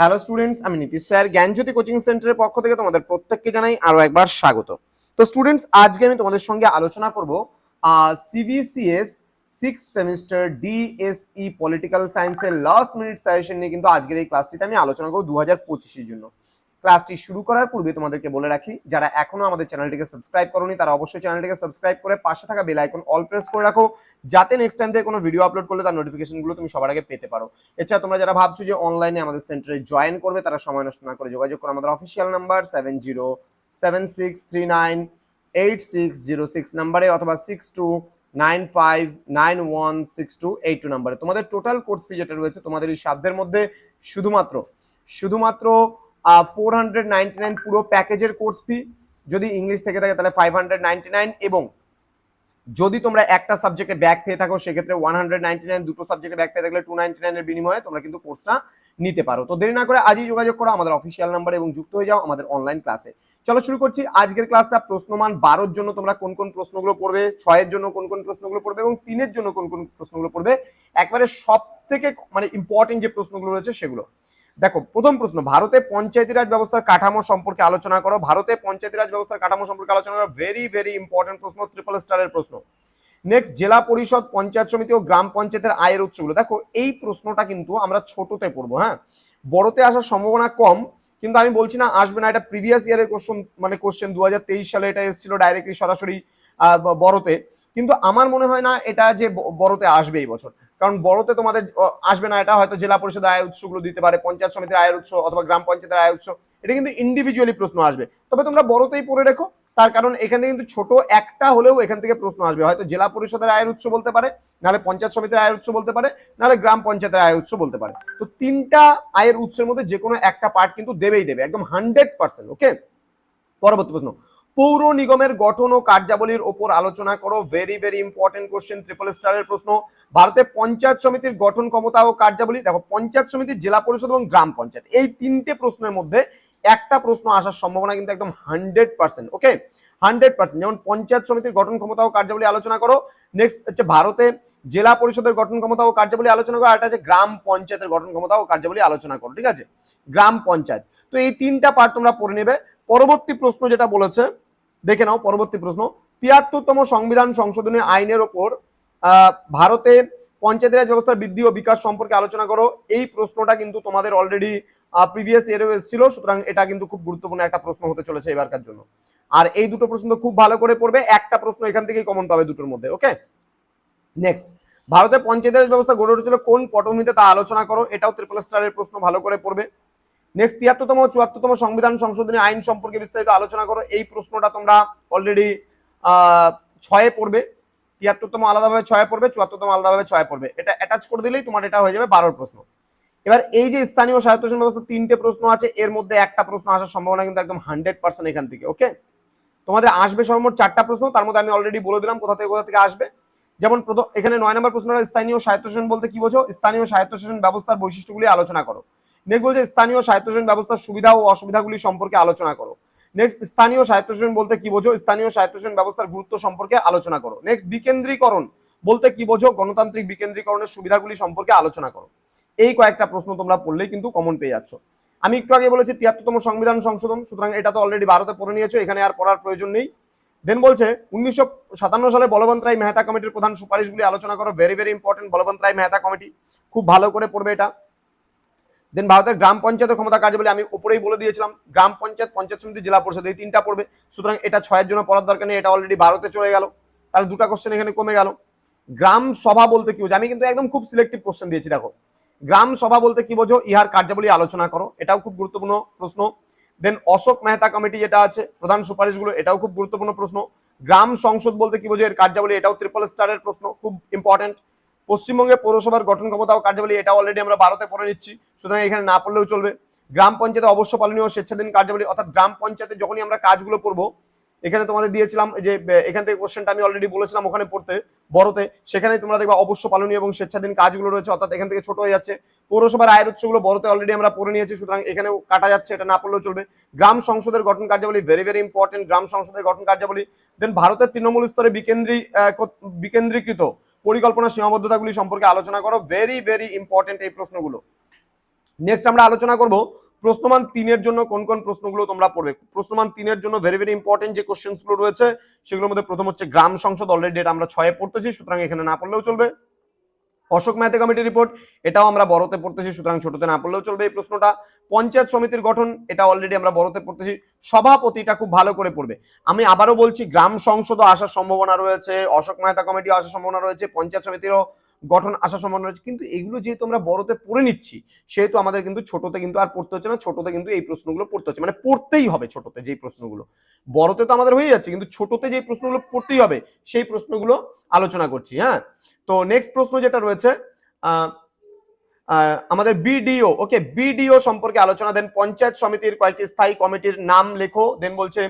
Hello students, আমি Nitish sir. জ্ঞানজ্যোতি coaching সেন্টারের পক্ষ থেকে তোমাদের প্রত্যেককে জানাই আরও একবার স্বাগত। তো স্টুডেন্টস, আজকে আমি তোমাদের সঙ্গে আলোচনা করব CBCS six semester DSE political সায়েন্সের লাস্ট মিনিট সাজেশন নিয়ে। কিন্তু আজকের এই ক্লাসটিতে আমি আলোচনা করব দু হাজার পঁচিশের জন্য। ক্লাসটি শুরু করার পূর্বে তোমাদেরকে বলে রাখি, যারা এখনও আমাদের চ্যানেলটিকে সাবস্ক্রাইব করোনি, তারা অবশ্যই চ্যানেলটিকে সাবস্ক্রাইব করে পাশে থাকা বেল আইকন অল প্রেস করে রাখো, যাতে নেক্সট টাইম থেকে কোনো ভিডিও আপলোড করলে তার নোটিফিকেশনগুলো তুমি সবার আগে পেতে পারো। এছাড়া তোমরা যারা ভাবছ যে অনলাইনে আমাদের সেন্টারে জয়েন করবে, তারা সময় নষ্ট না করে যোগাযোগ করো। আমাদের official number seven zero seven six three nine eight six zero six নাম্বারে অথবা six two nine five nine one six two eight two নাম্বারে তোমাদের টোটাল কোর্স ফি যেটা রয়েছে, তোমাদের এই সাধ্যের মধ্যে শুধুমাত্র শুধুমাত্র ফোর হান্ড্রেড নাইনটি নাইন পুরো প্যাকেজের কোর্স ফি যদি ইংলিশ থেকে থাকে তাহলে ফাইভ হান্ড্রেড নাইনটি নাইন এবং যদি তোমরা একটা সাবজেক্টে ব্যাক পেয়ে থাকো, সেক্ষেত্রে ওয়ান হান্ড্রেড নাইনটি নাইন দুটো সাবজেক্টে ব্যাক পেয়ে থাকলে টু নাইনটি নাইনের বিনিময়ে তোমরা কিন্তু কোর্সটা নিতে পারো। তো দেরি না করে আজই যোগাযোগ করো, আমাদের অফিসিয়াল নাম্বার এবং যুক্ত হয়ে যাও আমাদের অনলাইন ক্লাসে চলো শুরু করছি আজকের ক্লাসটা প্রশ্নমান বারোর জন্য তোমরা কোন কোন প্রশ্নগুলো পড়বে, ছয়ের জন্য কোন কোন প্রশ্নগুলো পড়বে এবং তিনের জন্য কোন কোন প্রশ্নগুলো পড়বে। একবারে সব থেকে মানে ইম্পর্টেন্ট যে প্রশ্নগুলো রয়েছে সেগুলো। দেখো, প্রথম প্রশ্ন, ভারতে পঞ্চায়েতি রাজ ব্যবস্থার কাঠামো সম্পর্কে আলোচনা করো। ভারতে পঞ্চায়েতি রাজ ব্যবস্থার কাঠামো সম্পর্কে আলোচনা করো। ভেরি ভেরি ইম্পর্টেন্ট প্রশ্ন ট্রিপল স্টারের প্রশ্ন। নেক্সট জেলা পরিষদ, পঞ্চায়েত সমিতি ও গ্রাম পঞ্চায়েতের আয়ের উৎসগুলো দেখো, এই প্রশ্নটা কিন্তু আমরা ছোটতে পড়ব হ্যাঁ? বড়তে আসার সম্ভাবনা কম, কিন্তু আমি বলছি না আসবে না। এটা প্রিভিয়াস ইয়ারের কোশ্চেন মানে কোশ্চেন দু হাজার তেইশ সালে এটা এসেছিল ডাইরেক্টলি সরাসরি বড়তে। কিন্তু আমার মনে হয় না এটা যে বড়তে আসবে এই বছর। কারণ বড়তে তোমাদের আসবে না, এটা হয়তো জেলা পরিষদের আয় উৎসগুলো দিতে পারে, পঞ্চায়েত সমিতির আয়ের উৎস অথবা গ্রাম পঞ্চায়েতের আয় উৎস, এটা কিন্তু ইন্ডিভিজুয়ালি প্রশ্ন আসবে। তবে তোমরা বড়তেই পড়ে রেখো, তার কারণ এখানে কিন্তু ছোট একটা হলেও এখান থেকে প্রশ্ন আসবে। হয়তো জেলা পরিষদের আয়ের উৎস বলতে পারে, নাহলে পঞ্চায়েত সমিতির আয়ের উৎস বলতে পারে, নাহলে গ্রাম পঞ্চায়েতের আয়ের উৎস বলতে পারে। তো তিনটা আয়ের উৎসের মধ্যে যে কোনো একটা পার্ট কিন্তু দেবেই দেবে, একদম হান্ড্রেড পার্সেন্ট ওকে পরবর্তী প্রশ্ন। পৌর নিগমের গঠন ও কার্যাবলীর ওপর আলোচনা করো। Very very important question triple স্টারের প্রশ্ন। ভারতে পঞ্চায়েত সমিতির গঠন ক্ষমতা ও কার্যাবলী, দেখো, পঞ্চায়েত সমিতি, জেলা পরিষদ এবং গ্রাম পঞ্চায়েত। এই তিনটে প্রশ্নের মধ্যে একটা প্রশ্ন আসার সম্ভাবনা কিন্তু একদম hundred percent okay hundred percent যেমন পঞ্চায়েত সমিতির গঠন ক্ষমতা ও কার্যাবলী আলোচনা করো। নেক্সট হচ্ছে ভারতে জেলা পরিষদের গঠন ক্ষমতা ও কার্যাবলী আলোচনা করো, আর একটা হচ্ছে গ্রাম পঞ্চায়েতের গঠন ক্ষমতা ও কার্যাবলী আলোচনা করো, ঠিক আছে? গ্রাম পঞ্চায়েত। তো এই তিনটা পার্ট তোমরা পড়ে নেবে। পরবর্তী প্রশ্ন যেটা বলেছে দেখে নাও, পরবর্তী প্রশ্ন। তিয়াত্তরতম সংবিধান সংশোধনী আইনের ওপর ভারতে পঞ্চায়েত রাজ ব্যবস্থার বৃদ্ধি ও বিকাশ সম্পর্কে আলোচনা করো। এই প্রশ্নটা কিন্তু তোমাদের অলরেডি প্রিভিয়াস ইয়ারেও এসেছিল সুতরাং এটা কিন্তু খুব গুরুত্বপূর্ণ একটা প্রশ্ন হতে চলেছে এবারকার জন্য। আর এই দুটো প্রশ্ন তো খুব ভালো করে পড়বে, একটা প্রশ্ন এখান থেকেই কমন পাবে দুটোর মধ্যে ওকে নেক্সট ভারতে পঞ্চায়েত রাজ ব্যবস্থা গড়ে উঠেছিল কোন পটভূমিতে তা আলোচনা করো? এটাও ত্রিপল স্টারের প্রশ্ন ভালো করে পড়বে। নেক্সট তিয়াত্তরতম চুয়াত্তরতম সংবিধান সংশোধনী আইন সম্পর্কে বিস্তারিত আলোচনা করো। এই প্রশ্নটা তোমরা অলরেডি ছয়ে পড়বে। তিয়াত্তরতম আলাদাভাবে ছয়ে পড়বে, চুয়াত্তরতম আলাদাভাবে ছয়ে পড়বে। এটা অ্যাটাচ করে দিলেই তোমার এটা হয়ে যাবে বারোর প্রশ্ন। এবার এই যে স্থানীয় স্বায়ত্তশাসন ব্যবস্থা তিনটে প্রশ্ন আছে, এর মধ্যে একটা প্রশ্ন আসার সম্ভাবনা কিন্তু একদম হান্ড্রেড পার্সেন্ট এখান থেকে ওকে তোমাদের আসবে সর্বমোট চারটা প্রশ্ন, তার মধ্যে আমি অলরেডি বলে দিলাম কোথা থেকে কোথা থেকে আসবে। যেমন এখানে নয় নম্বর প্রশ্নটা স্থানীয় স্বায়ত্তশাসন বলতে কি বোঝো? স্থানীয় স্বায়ত্তশাসন ব্যবস্থার বৈশিষ্ট্যগুলি আলোচনা করো। নেক্সট বলছে, স্থানীয় স্বায়ত্তশাসন ব্যবস্থার সুবিধা ও অসুবিধাগুলি সম্পর্কে আলোচনা করো। নেক্সট স্থানীয় স্বায়ত্তশাসন বলতে কি বোঝো? স্থানীয় স্বায়ত্তশাসন ব্যবস্থার গুরুত্ব সম্পর্কে আলোচনা করো। নেক্সট বিকেন্দ্রীকরণ বলতে কি বোঝো? গণতান্ত্রিক বিকেন্দ্রীকরণের সুবিধাগুলি সম্পর্কে আলোচনা করো। এই কয়েকটা প্রশ্ন তোমরা পড়লেই কিন্তু কমন পেয়ে যাচ্ছ। আমি একটু আগে বলেছি, তিয়াত্তরতম সংবিধান সংশোধন, সুতরাং এটা তো অলরেডি ভারতে পড়ে নিয়েছো, এখানে আর পড়ার প্রয়োজন নেই। দেন বলছে, উনিশশো সাতান্ন সালে বলবন্ত রায় মেহতা কমিটির প্রধান সুপারিশগুলি আলোচনা করো। Very very important Balwant Rai Mehta committee. খুব ভালো করে পড়বে এটা। দেন ভারতের গ্রাম পঞ্চায়েতের ক্ষমতা কার্যাবলী আমি উপরেই বলে দিয়েছিলাম। গ্রাম পঞ্চায়েত পঞ্চায়েত সমিতি, জেলা পরিষদ, এই তিনটা পড়বে। সুতরাং এটা ছয়ের জন্য পড়ার দরকার নেই, এটা অলরেডি ভারতে চলে গেল। তাহলে দুটা কোশ্চেন এখানে কমে গেল। গ্রাম সভা বলতে কি বোঝো? আমি কিন্তু একদম খুব সিলেক্টিভ কোশ্চেন দিয়েছি, দেখো। গ্রাম সভা বলতে কি বোঝো? ইহার কার্যাবলী আলোচনা করো। এটাও খুব গুরুত্বপূর্ণ প্রশ্ন। দেন অশোক মেহতা কমিটি যেটা আছে, প্রধান সুপারিশগুলো, এটাও খুব গুরুত্বপূর্ণ প্রশ্ন। গ্রাম সংসদ বলতে কি বোঝো? এর কার্যাবলী এটাও ট্রিপল স্টারের প্রশ্ন, খুব ইম্পর্টেন্ট পশ্চিমবঙ্গে পৌরসভার গঠন ক্ষমতা ও কার্যাবলী, এটা অলরেডি আমরা ভারতে পড়ে নিচ্ছি, সুতরাং এখানে না পড়লেও চলবে। গ্রাম পঞ্চায়েতে অবশ্য পালনীয় স্বেচ্ছাধীন কার্যাবলী, অর্থাৎ গ্রাম পঞ্চায়েতে যখনই আমরা কাজগুলো পড়ব এখানে তোমাদের দিয়েছিলাম যে এখান থেকে কোশ্চেনটা আমি অলরেডি বলেছিলাম ওখানে পড়তে, বড়তে সেখানে তোমরা দেখবে অবশ্য পালনীয় এবং স্বেচ্ছাধীন কাজগুলো রয়েছে, অর্থাৎ এখান থেকে ছোট হয়ে যাচ্ছে। পৌরসভার আয়ের উৎসগুলো বড়তে অলরেডি আমরা পড়ে নিয়েছি, সুতরাং এখানেও কাটা যাচ্ছে, এটা না পড়লেও চলবে। গ্রাম সংসদের গঠন কার্যাবলী ভেরি ভেরি ইম্পর্টেন্ট গ্রাম সংসদের গঠন কার্যাবলী দেন ভারতের তৃণমূল স্তরে বিকেন্দ্রী বিকেন্দ্রীকৃত পরিকল্পনা সীমাবদ্ধতাগুলি সম্পর্কে আলোচনা করো। ভেরি ভেরি ইম্পর্টেন্ট এই প্রশ্নগুলো। নেক্সট আমরা আলোচনা করব প্রশ্নমান তিনের জন্য কোন কোন প্রশ্নগুলো তোমরা পড়বে। প্রশ্নমান তিনের জন্য ভেরি ভেরি ইম্পর্টেন্ট যে কোশ্চেন্সগুলো রয়েছে, সেগুলোর মধ্যে প্রথম হচ্ছে গ্রাম সংসদ অলরেডি এটা আমরা ছয়ে পড়তেছি, সুতরাং এখানে না পড়লেও চলবে। অশোক মেহতা কমিটি রিপোর্ট এটাও আমরা বড়তে পড়তেছি, সুতরাং ছোটতে না পড়লেও চলবে এই প্রশ্নটা। পঞ্চায়েত সমিতির গঠন, এটা অলরেডি আমরা বড়তে পড়তেছি। সভাপতিটা খুব ভালো করে পড়বে। আমি আবারও বলছি, গ্রাম সংসদও আসার সম্ভাবনা রয়েছে, অশোক মেহতা কমিটিও আসার সম্ভাবনা রয়েছে, পঞ্চায়েত সমিতিরও গঠন আসার সম্ভাবনা রয়েছে। কিন্তু এগুলো যেহেতু আমরা বড়তে পড়ে নিচ্ছি, সেহেতু আমাদের কিন্তু ছোটতে কিন্তু আর পড়তে হচ্ছে না, ছোটতে কিন্তু এই প্রশ্নগুলো পড়তে হচ্ছে। মানে পড়তেই হবে ছোটতে যেই প্রশ্নগুলো। বড়তে তো আমাদের হয়ে যাচ্ছে, কিন্তু ছোটতে যেই প্রশ্নগুলো পড়তেই হবে, সেই প্রশ্নগুলো আলোচনা করছি হ্যাঁ? তো নেক্সট প্রশ্ন যেটা রয়েছে আমাদের বিডিও, ওকে, বিডিও সম্পর্কে আলোচনা দেন পঞ্চায়েত সমিতির কয়েকটি স্থায়ী কমিটির নাম লেখো দেন বলছে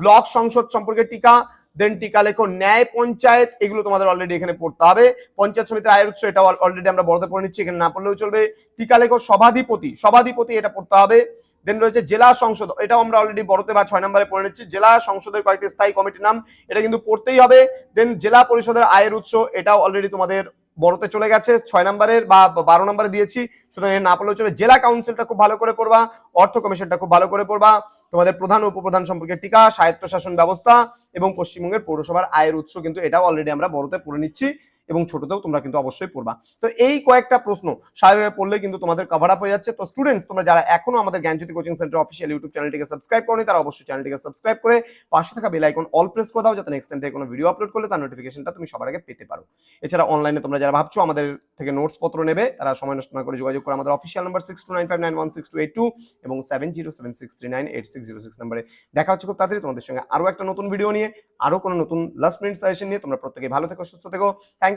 ব্লক সংসদ সম্পর্কে টিকা দেন টিকা লেখো, ন্যায় পঞ্চায়েত, এগুলো তোমাদের অলরেডি এখানে পড়তে হবে। পঞ্চায়েত সমিতির আয়ের উৎস এটা অলরেডি আমরা বড়তে পড়ে নিচ্ছি, এখানে না পড়লেও চলবে। টিকা লেখো, সভাধিপতি সভাধিপতি এটা পড়তে হবে। দেন রয়েছে জেলা সংসদ, এটাও আমরা অলরেডি বড়তে বা ছয় নম্বরে পড়ে নিচ্ছি। জেলা সংসদের কয়েকটি স্থায়ী কমিটির নাম, এটা কিন্তু পড়তেই হবে। দেন জেলা পরিষদের আয়ের উৎস, এটাও অলরেডি তোমাদের বড়তে চলে গেছে। ছয় নম্বরের বা বারো নম্বরে দিয়েছি, সুতরাং না পড়লেও চলে জেলা কাউন্সিলটা খুব ভালো করে পড়বা, অর্থ কমিশনটা খুব ভালো করে পড়বা। তোমাদের প্রধান উপপ্রধান সম্পর্কে টিকা, স্বায়ত্তশাসন ব্যবস্থা এবং পশ্চিমবঙ্গের পৌরসভার আয়ের উৎস কিন্তু এটাও অলরেডি আমরা বড়তে পড়ে নিচ্ছি। এবং ছোটতেও তোমরা কিন্তু অবশ্যই পড়বা। তো এই কয়েকটা প্রশ্ন স্বাভাবিকভাবে পড়লে কিন্তু তোমাদের কভার আপ হয়ে যাচ্ছে। তো স্টুডেন্টস তোমরা যারা এখনও আমাদের Gyanjyoti coaching centre official YouTube চ্যানেলটিকে সাবস্ক্রাইব করনি, তারা অবশ্যই চ্যানেলটিকে সাবস্ক্রাইব করে পাশে থাকা বেল আইকন অল প্রেস করে দাও, যাতে নেক্সট টাইম থেকে কোনো ভিডিও আপলোড করলে তার নোটিফিকেশনটা তুমি সবার আগে পেতে পারো। এছাড়া অনলাইনে তোমরা যারা ভাবছ আমাদের থেকে নোটস পত্র নেবে, তারা সময় নষ্ট না করে যোগাযোগ করে আমাদের official number six two nine five nine one six two eight two এবং seven zero seven six three nine eight six zero six নাম্বারে। দেখা হচ্ছে খুব তাড়াতাড়ি তোমাদের সঙ্গে আরও একটা নতুন ভিডিও নিয়ে আরও কোনো নতুন লাস্ট মিনিট সাজেশন নিয়ে। তোমরা প্রত্যেকে ভালো থেকো, সুস্থ থেকো। Thank